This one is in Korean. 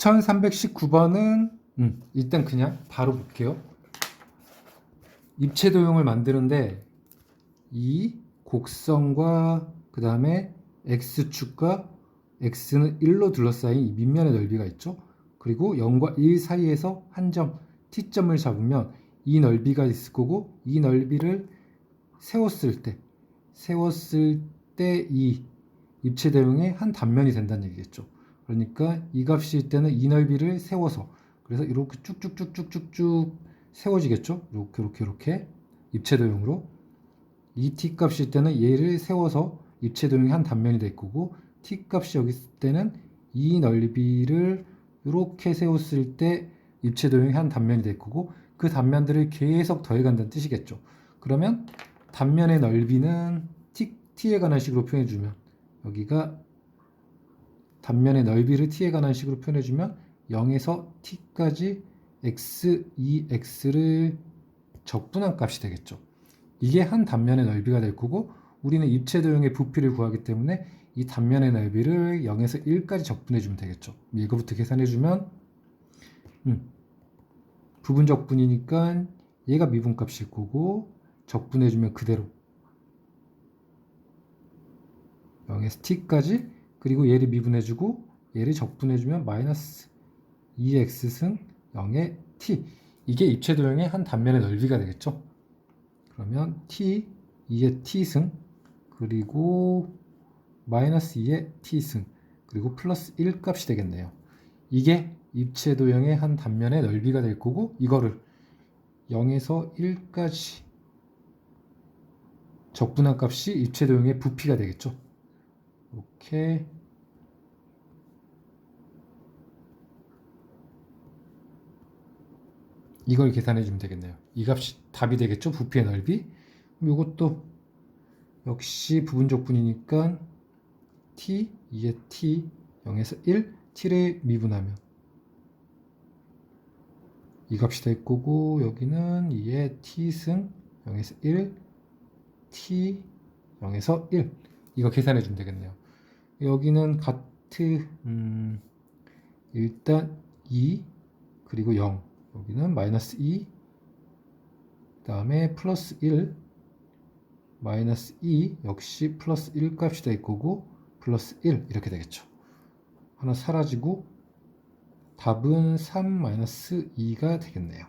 1319번은 음, 일단 그냥 바로 볼게요. 입체 도형을 만드는데 이 곡선과 그 다음에 x축과 x는 1로 둘러싸인 이 밑면의 넓이가 있죠. 그리고 0과 1 사이에서 한 점 t점을 잡으면 이 넓이가 있을 거고 이 넓이를 세웠을 때 세웠을 때 이 입체 도형의 한 단면이 된다는 얘기겠죠. 그러니까 이 값일 때는 이 넓이를 세워서 그래서 이렇게 쭉쭉쭉쭉쭉쭉 세워지겠죠. 이렇게 이렇게 이렇게 입체 도형으로 이 t 값일 때는 얘를 세워서 입체 도형이 한 단면이 될 거고 t 값이 여기 있을 때는 이 넓이를 이렇게 세웠을 때 입체 도형이 한 단면이 될 거고 그 단면들을 계속 더해간다는 뜻이겠죠. 그러면 단면의 넓이는 t, t에 관한 식으로 표현해주면 여기가 단면의 넓이를 t에 관한 식으로 표현해주면 0에서 t까지 x, 2x를 적분한 값이 되겠죠. 이게 한 단면의 넓이가 될 거고 우리는 입체 도형의 부피를 구하기 때문에 이 단면의 넓이를 0에서 1까지 적분해 주면 되겠죠. 이거부터 계산해 주면 음, 부분 적분이니까 얘가 미분값일 거고 적분해 주면 그대로 0에서 t까지 그리고 얘를 미분해 주고 얘를 적분해 주면 마이너스 2x승 0의 t 이게 입체 도형의 한 단면의 넓이가 되겠죠. 그러면 t 2의 t승 그리고 마이너스 2의 t승 그리고 플러스 1 값이 되겠네요. 이게 입체 도형의 한 단면의 넓이가 될 거고 이거를 0에서 1까지 적분한 값이 입체 도형의 부피가 되겠죠. 이렇게 이걸 계산해 주면 되겠네요. 이 값이 답이 되겠죠? 부피의 넓이. 이것도 역시 부분적분이니까 t 2의 t 0에서 1 t를 미분하면 이 값이 될 거고 여기는 2의 t승 0에서 1 t 0에서 1 이거 계산해 주면 되겠네요. 여기는 같은 음, 일단 2 그리고 0 여기는 마이너스 2 그다음에 플러스 1 마이너스 2 역시 플러스 1 값이 될 거고 플러스 1 이렇게 되겠죠. 하나 사라지고 답은 3 마이너스 2가 되겠네요.